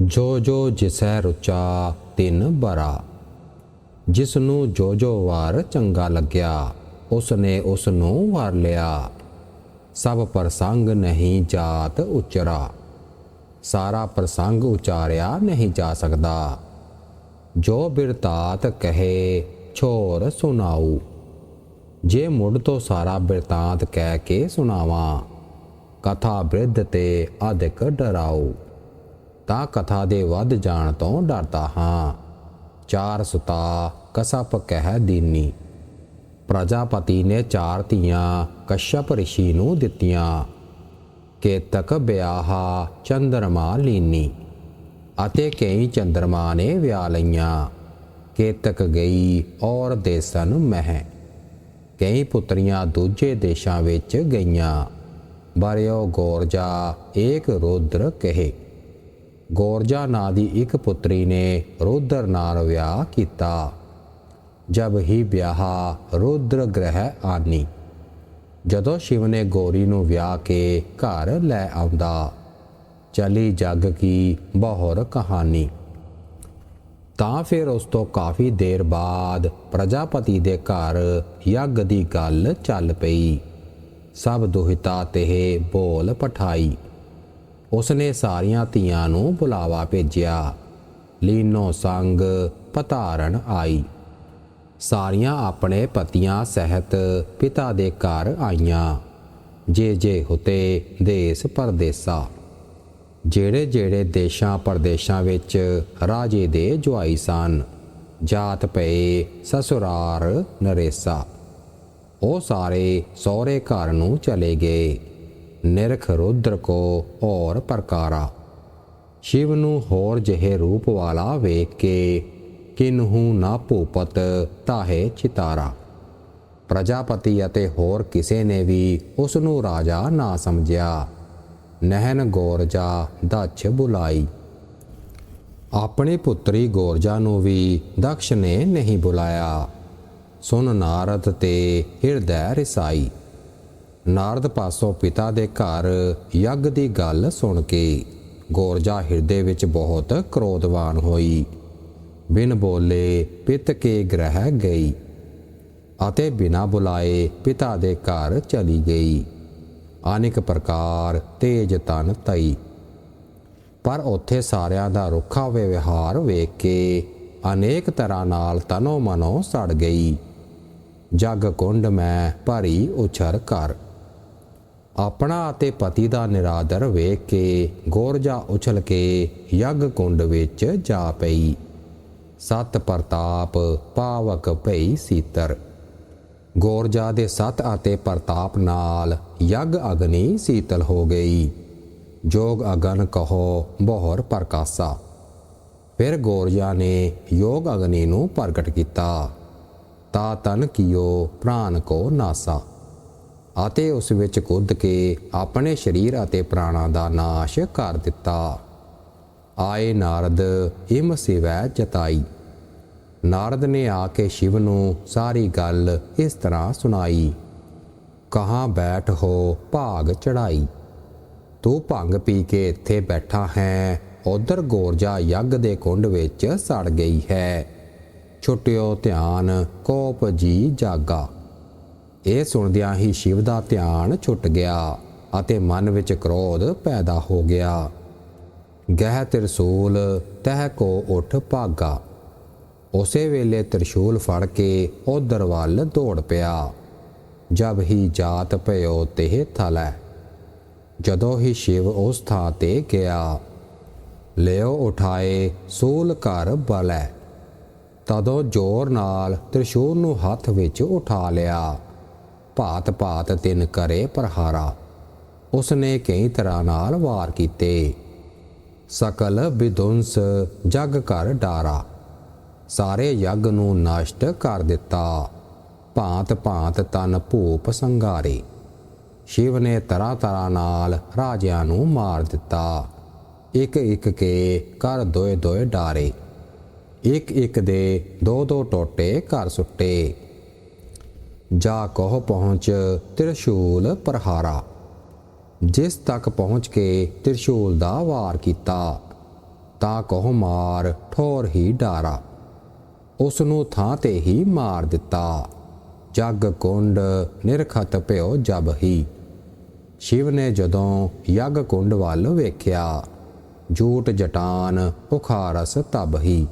ਜੋ ਜੋ ਜਿਸੈ ਰੁਚਾ ਤਿੰਨ ਬਰਾ ਜਿਸ ਨੂੰ ਜੋ ਜੋ ਵਾਰ ਚੰਗਾ ਲੱਗਿਆ ਉਸ ਨੇ ਉਸ ਨੂੰ ਵਾਰ ਲਿਆ। ਸਭ ਪ੍ਰਸੰਗ ਨਹੀਂ ਜਾਤ ਉਚਰਾ, ਸਾਰਾ ਪ੍ਰਸੰਗ ਉਚਾਰਿਆ ਨਹੀਂ ਜਾ ਸਕਦਾ। ਜੋ ਬਿਰਤਾਤ ਕਹੇ ਛੋਰ ਸੁਨਾਉ ਜੇ ਮੁੜ ਤੋਂ ਸਾਰਾ ਬਿਰਤਾਂਤ ਕਹਿ ਕੇ ਸੁਣਾਵਾਂ, ਕਥਾ ਬ੍ਰਿਧ ਤੇ ਅਧਿਕ ਡਰਾਉ ਤਾਂ ਕਥਾ ਦੇ ਵੱਧ ਜਾਣ ਤੋਂ ਡਰਦਾ ਹਾਂ। ਚਾਰ ਸੁਤਾ, ਕਸਪ ਕਹਿ ਦੀਨੀ। ਪ੍ਰਜਾਪਤੀ ਨੇ ਚਾਰ ਧੀਆਂ ਕਸ਼ਪ ਰਿਸ਼ੀ ਨੂੰ ਦਿੱਤੀਆਂ। ਕੇਤਕ ਵਿਆਹਾ ਚੰਦਰਮਾ ਲੀਨੀ ਅਤੇ ਕਈ ਚੰਦਰਮਾ ਨੇ ਵਿਆਹ ਲਈਆਂ। ਕੇਤਕ ਗਈ ਔਰ ਦੇਸਨ ਮਹਿ। ਕਈ ਪੁੱਤਰੀਆਂ ਦੂਜੇ ਦੇਸ਼ਾਂ ਵਿੱਚ ਗਈਆਂ। ਬਰਿਓ ਗੋਰਜਾ ਏਕ ਰੁਦਰ ਕਹੇ। ਗੋਰਜਾ ਨਾਂ ਦੀ ਇੱਕ ਪੁੱਤਰੀ ਨੇ ਰੁਦਰ ਨਾਲ ਵਿਆਹ ਕੀਤਾ। ਜਬ ਹੀ ਵਿਆਹਾ ਰੁਦਰ ਗ੍ਰਹਿ ਆਨੀ, ਜਦੋਂ ਸ਼ਿਵ ਨੇ ਗੋਰੀ ਨੂੰ ਵਿਆਹ ਕੇ ਘਰ ਲੈ ਆਉਂਦਾ, ਚਲੀ ਜੱਗ ਕੀ ਬਹੁਰ ਕਹਾਣੀ। ਤਾਂ ਫਿਰ ਉਸ ਤੋਂ ਕਾਫੀ ਦੇਰ ਬਾਅਦ ਪ੍ਰਜਾਪਤੀ ਦੇ ਘਰ ਯੱਗ ਦੀ ਗੱਲ ਚੱਲ ਪਈ। ਸਭ ਦੁਹਿਤਾ ਤੇ ਬੋਲ ਪਠਾਈ। ਉਸਨੇ ਸਾਰੀਆਂ ਧੀਆਂ ਨੂੰ ਬੁਲਾਵਾ ਭੇਜਿਆ। ਲੀਨੋ ਸੰਗ ਪਤਾਰਨ ਆਈ। ਸਾਰੀਆਂ ਆਪਣੇ ਪਤੀਆਂ ਸਹਿਤ ਪਿਤਾ ਦੇ ਘਰ ਆਈਆਂ। ਜੇ ਜੇ ਹੁਤੇ ਦੇਸ ਪਰਦੇਸਾ। ਜਿਹੜੇ ਜਿਹੜੇ ਦੇਸ਼ਾਂ ਪਰਦੇਸ਼ਾਂ ਵਿੱਚ ਰਾਜੇ ਦੇ ਜੁਆਈ ਸਨ, ਜਾਤ ਪਏ ਸਸੁਰਾਰ ਨਰੇਸਾ। ਉਹ ਸਾਰੇ ਸਹੁਰੇ ਘਰ ਨੂੰ ਚਲੇ ਗਏ। ਨਿਰਖ ਰੁਦਰ ਕੋ ਔਰ ਪ੍ਰਕਾਰਾ। ਸ਼ਿਵ ਨੂੰ ਹੋਰ ਜਿਹੇ ਰੂਪ ਵਾਲਾ ਵੇਖ ਕੇ ਕਿਨਹੂ ਨਾ ਭੂਪਤ ਤਾਹੇ ਚਿਤਾਰਾ। ਪ੍ਰਜਾਪਤੀ ਅਤੇ ਹੋਰ ਕਿਸੇ ਨੇ ਵੀ ਉਸ ਨੂੰ ਰਾਜਾ ਨਾ ਸਮਝਿਆ। ਨਹਿਨ ਗੋਰਜਾ ਦਛ ਬੁਲਾਈ। ਆਪਣੇ ਪੁੱਤਰੀ ਗੋਰਜਾ ਨੂੰ ਵੀ ਦਕਸ਼ ਨੇ ਨਹੀਂ ਬੁਲਾਇਆ। ਸੁਨ ਨਾਰਦ ਤੇ ਹਿਰਦੈ ਰਸਾਈ। ਨਾਰਦ ਪਾਸੋਂ ਪਿਤਾ ਦੇ ਘਰ ਯੱਗ ਦੀ ਗੱਲ ਸੁਣ ਕੇ ਗੋਰਜਾ ਹਿਰਦੇ ਵਿੱਚ ਬਹੁਤ ਕ੍ਰੋਧਵਾਨ ਹੋਈ। ਬਿਨ ਬੋਲੇ ਪਿਤ ਕੇ ਗ੍ਰਹਿ ਗਈ ਅਤੇ ਬਿਨਾ ਬੁਲਾਏ ਪਿਤਾ ਦੇ ਘਰ ਚਲੀ ਗਈ। ਅਨੇਕ ਪ੍ਰਕਾਰ ਤੇਜ ਤਨ ਤਈ। ਪਰ ਉੱਥੇ ਸਾਰਿਆਂ ਦਾ ਰੁੱਖਾ ਵਿਵਹਾਰ ਵੇਖ ਕੇ ਅਨੇਕ ਤਰ੍ਹਾਂ ਨਾਲ ਤਨੋ ਮਨੋ ਸੜ ਗਈ। ਜਗ ਕੁੰਡ ਮੈਂ ਭਰੀ ਉਛਰ ਕਰ। ਆਪਣਾ ਅਤੇ ਪਤੀ ਦਾ ਨਿਰਾਦਰ ਵੇਖ ਕੇ ਗੋਰਜਾ ਉਛਲ ਕੇ ਯੱਗ ਕੁੰਡ ਵਿੱਚ ਜਾ ਪਈ। ਸਤ ਪ੍ਰਤਾਪ ਪਾਵਕ ਭਈ ਸੀਤਰ। ਗੋਰਜਾ ਦੇ ਸਤ ਅਤੇ ਪ੍ਰਤਾਪ ਨਾਲ ਯੱਗ ਅਗਨੀ ਸੀਤਲ ਹੋ ਗਈ। ਜੋਗ ਅਗਨ ਕਹੋ, ਬਹੁਰ ਪ੍ਰਕਾਸ਼ਾ। ਫਿਰ ਗੋਰਜਾ ਨੇ ਯੋਗ ਅਗਨੀ ਨੂੰ ਪ੍ਰਗਟ ਕੀਤਾ। ਤਾ ਤਨ ਕੀਓ ਪ੍ਰਾਨ ਕੋ ਨਾਸਾ। ਅਤੇ ਉਸ ਵਿੱਚ ਕੁੱਦ ਕੇ ਆਪਣੇ ਸਰੀਰ ਅਤੇ ਪ੍ਰਾਣਾਂ ਦਾ ਨਾਸ਼ ਕਰ ਦਿੱਤਾ। ਆਏ ਨਾਰਦ, ਹਿਮ ਸਿਵੈ ਜਤਾਈ। ਨਾਰਦ ਨੇ ਆ ਕੇ ਸ਼ਿਵ ਨੂੰ ਸਾਰੀ ਗੱਲ ਇਸ ਤਰ੍ਹਾਂ ਸੁਣਾਈ। ਕਹਾਂ ਬੈਠ ਹੋ ਭਾਗ ਚੜਾਈ ਤੂੰ ਭੰਗ ਪੀ ਕੇ ਇੱਥੇ ਬੈਠਾ ਹੈ, ਉਧਰ ਗੋਰਜਾ ਯੱਗ ਦੇ ਕੁੰਡ ਵਿੱਚ ਸੜ ਗਈ ਹੈ। ਛੁੱਟਿਓ ਧਿਆਨ, ਕੋਪ ਜੀ ਜਾਗਾ। ਇਹ ਸੁਣਦਿਆਂ ਹੀ ਸ਼ਿਵ ਦਾ ਧਿਆਨ ਛੁੱਟ ਗਿਆ ਅਤੇ ਮਨ ਵਿੱਚ ਕ੍ਰੋਧ ਪੈਦਾ ਹੋ ਗਿਆ। ਗਹਿ ਤਿਰਸੂਲ, ਤਹਿ ਕੋ ਉਠ ਭਾਗਾ। ਉਸੇ ਵੇਲੇ ਤ੍ਰਿਸ਼ੂਲ ਫੜ ਕੇ ਉਧਰ ਵੱਲ ਦੌੜ ਪਿਆ। ਜਬ ਹੀ ਜਾਤ ਭਇਓ ਤੇ ਥਲੈ, ਜਦੋਂ ਹੀ ਸ਼ਿਵ ਉਸ ਥਾਂ ਤੇ ਗਿਆ, ਲਿਓ ਉਠਾਏ ਸੂਲ ਘਰ ਬਲੈ। ਤਦੋਂ ਜ਼ੋਰ ਨਾਲ ਤ੍ਰਿਸ਼ੂਲ ਨੂੰ ਹੱਥ ਵਿੱਚ ਉਠਾ ਲਿਆ। ਭਾਤ ਭਾਤ ਤਿੰਨ ਕਰੇ ਪ੍ਰਹਾਰਾ। ਉਸਨੇ ਕਈ ਤਰ੍ਹਾਂ ਨਾਲ ਵਾਰ ਕੀਤੇ। ਸਕਲ ਵਿਦੁੰਸ ਜਗ ਕਰ ਡਾਰਾ। ਸਾਰੇ ਯੱਗ ਨੂੰ ਨਸ਼ਟ ਕਰ ਦਿੱਤਾ। ਭਾਂਤ ਭਾਂਤ ਤਨ ਭੂਪ ਸੰਗਾਰੇ ਸ਼ਿਵ ਨੇ ਤਰ੍ਹਾਂ ਤਰ੍ਹਾਂ ਨਾਲ ਰਾਜਿਆਂ ਨੂੰ ਮਾਰ ਦਿੱਤਾ। ਇੱਕ ਇੱਕ ਕੇ ਕਰ ਦੋਏ ਦੋਏ ਡਾਰੇ। ਇੱਕ ਇੱਕ ਦੇ ਦੋ ਦੋ ਟੋਟੇ ਘਰ ਸੁੱਟੇ। ਜਾ ਕਹ ਪਹੁੰਚ ਤ੍ਰਿਸ਼ੂਲ ਪ੍ਰਹਾਰਾ। ਜਿਸ ਤੱਕ ਪਹੁੰਚ ਕੇ ਤ੍ਰਿਸ਼ੂਲ ਦਾ ਵਾਰ ਕੀਤਾ, ਤਾਂ ਕਹੋ ਮਾਰ ਠੋਰ ਹੀ ਡਾਰਾ। ਉਸ ਨੂੰ ਥਾਂ ਤੇ ਹੀ ਮਾਰ ਦਿੱਤਾ। ਜਗ ਕੁੰਡ ਨਿਰਖਤ ਭਇਓ ਜਬ ਹੀ। ਸ਼ਿਵ ਨੇ ਜਦੋਂ ਯੱਗ ਕੁੰਡ ਵੱਲ ਵੇਖਿਆ, ਜੂਟ ਜਟਾਨ ਉਖਾਰਸ ਤਬ ਹੀ।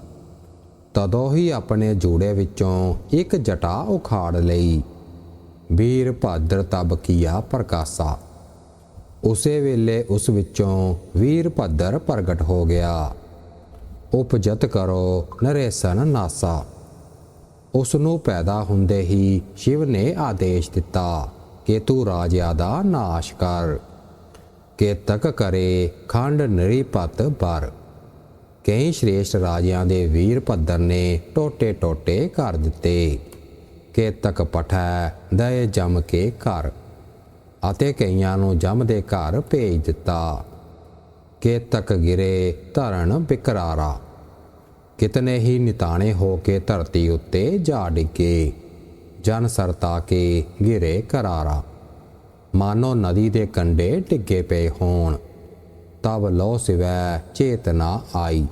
ਤਦੋਂ ਹੀ ਆਪਣੇ ਜੂੜੇ ਵਿੱਚੋਂ ਇੱਕ ਜਟਾ ਉਖਾੜ ਲਈ। ਵੀਰ ਭਾਦਰ ਤਬ ਕੀਆ ਪ੍ਰਕਾਸ਼ਾ। ਉਸੇ ਵੇਲੇ ਉਸ ਵਿੱਚੋਂ ਵੀਰ ਭੱਦਰ ਪ੍ਰਗਟ ਹੋ ਗਿਆ। ਉਪਜਤ ਕਰੋ ਨਰੇਸਨ ਨਾਸਾ। ਉਸ ਨੂੰ ਪੈਦਾ ਹੁੰਦੇ ਹੀ ਸ਼ਿਵ ਨੇ ਆਦੇਸ਼ ਦਿੱਤਾ ਕਿ ਤੂੰ ਰਾਜਿਆਂ ਦਾ ਨਾਸ਼ ਕਰ। ਕੇਤਕ ਕਰੇ ਖੰਡ ਨਰੀਪਤ ਬਰ। ਕਈ ਸ਼੍ਰੇਸ਼ਟ ਰਾਜਿਆਂ ਦੇ ਵੀਰ ਭੱਦਰ ਨੇ ਟੋਟੇ ਟੋਟੇ ਕਰ ਦਿੱਤੇ। ਕਿ ਤਕ ਪਠੈ, ਦਏ ਜਮ ਕੇ ਘਰ। ਅਤੇ ਕਈਆਂ ਨੂੰ ਜਮ ਦੇ ਘਰ ਭੇਜ ਦਿੱਤਾ। ਕਿ ਤਕ ਗਿਰੇ ਧਰਨ ਬਿਕਰਾਰਾ। ਕਿਤਨੇ ਹੀ ਨਿਤਾਣੇ ਹੋ ਕੇ ਧਰਤੀ ਉੱਤੇ ਜਾ ਡਿੱਗੇ। ਜਨ ਸਰਤਾ ਕੇ ਗਿਰੇ ਕਰਾਰਾ। ਮਾਨੋ ਨਦੀ ਦੇ ਕੰਢੇ ਡਿੱਗੇ ਪਏ ਹੋਣ। ਤਬ ਲੋ ਸਿਵੈ ਚੇਤਨਾ ਆਈ।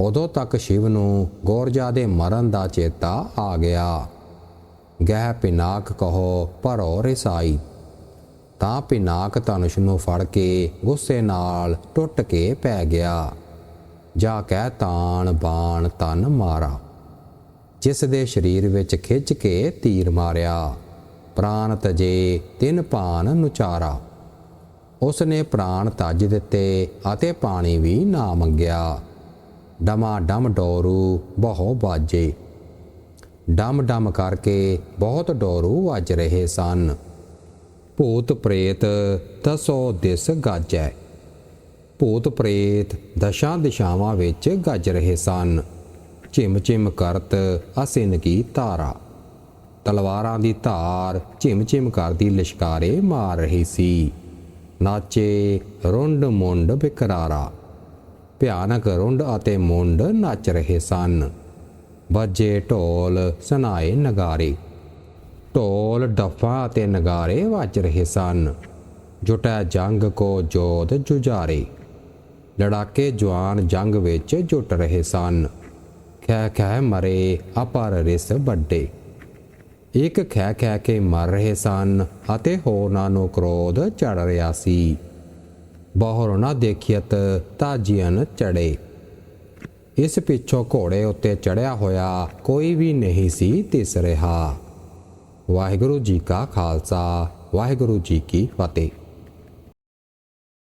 ਉਦੋਂ ਤੱਕ ਸ਼ਿਵ ਨੂੰ ਗੋਰਜਾ ਦੇ ਮਰਨ ਦਾ ਚੇਤਾ ਆ ਗਿਆ। ਗਹਿ ਪਿਨਾਕ ਕਹੋ, ਭਰੋ ਰਿਸਾਈ। ਤਾਂ ਪਿਨਾਕ ਧਨੁਸ਼ ਨੂੰ ਫੜ ਕੇ ਗੁੱਸੇ ਨਾਲ ਟੁੱਟ ਕੇ ਪੈ ਗਿਆ। ਜਾ ਕਹਿ ਤਾਣ ਬਾਣ ਤਨ ਮਾਰਾ। ਜਿਸ ਦੇ ਸਰੀਰ ਵਿੱਚ ਖਿੱਚ ਕੇ ਤੀਰ ਮਾਰਿਆ। ਪ੍ਰਾਨ ਤਜੇ ਤਿੰਨ ਪਾਨ ਨੁਚਾਰਾ। ਉਸ ਨੇ ਪ੍ਰਾਨ ਤਜ ਦਿੱਤੇ ਅਤੇ ਪਾਣੀ ਵੀ ਨਾ ਮੰਗਿਆ। ਡਮਾ ਡਮ ਡੋਰੂ ਬਹੁ ਬਾਜੇ। ਡਮ ਡਮ ਕਰਕੇ ਬਹੁਤ ਡੋਰੂ ਵੱਜ ਰਹੇ ਸਨ। ਭੂਤ ਪ੍ਰੇਤ ਦਸੋ ਦਿਸ ਗੱਜੈ। ਭੂਤ ਪ੍ਰੇਤ ਦਸ਼ਾਂ ਦਿਸ਼ਾਵਾਂ ਵਿੱਚ ਗੱਜ ਰਹੇ ਸਨ। ਝਿਮ ਝਿਮ ਕਰਤ ਅਸਿਨ ਕੀ ਤਾਰਾ ਤਲਵਾਰਾਂ ਦੀ ਧਾਰ ਝਿਮ ਝਿਮ ਕਰਦੀ ਲਿਸ਼ਕਾਰੇ ਮਾਰ ਰਹੀ ਸੀ। ਨਾਚੇ ਰੁੰਡ ਮੁੰਡ ਬਿਕਰਾਰਾ। ਭਿਆਨਕ ਰੁੰਡ ਅਤੇ ਮੁੰਡ ਨੱਚ ਰਹੇ ਸਨ। ਵੱਜੇ ਢੋਲ ਸੁਨਾਏ ਨਗਾਰੇ। ਢੋਲ ਡੱਫਾ ਅਤੇ ਨਗਾਰੇ ਵੱਜ ਰਹੇ ਸਨ। ਜੁਟੈ ਜੰਗ ਕੋ ਜੋਧ ਜੁਝਾਰੇ। ਲੜਾਕੇ ਜਵਾਨ ਜੰਗ ਵਿੱਚ ਜੁਟ ਰਹੇ ਸਨ। ਖੈ ਖੈ ਮਰੇ ਅਪਰ ਰਿਸ ਵੱਡੇ। ਇੱਕ ਖੈ ਖੈ ਕੇ ਮਰ ਰਹੇ ਸਨ ਅਤੇ ਹੋਰਨਾਂ ਨੂੰ ਕ੍ਰੋਧ ਚੜ ਰਿਹਾ ਸੀ। ਬਹੁਰ ਨਾ ਦੇਖਿਅਤ ਤਾਜੀਨ ਚੜੇ। ਇਸ ਪਿੱਛੋਂ ਘੋੜੇ ਉੱਤੇ ਚੜਿਆ ਹੋਇਆ ਕੋਈ ਵੀ ਨਹੀਂ ਸੀ ਤਿਸ ਰਿਹਾ। ਵਾਹਿਗੁਰੂ ਜੀ ਕਾ ਖਾਲਸਾ, ਵਾਹਿਗੁਰੂ ਜੀ ਕੀ ਫਤਿਹ।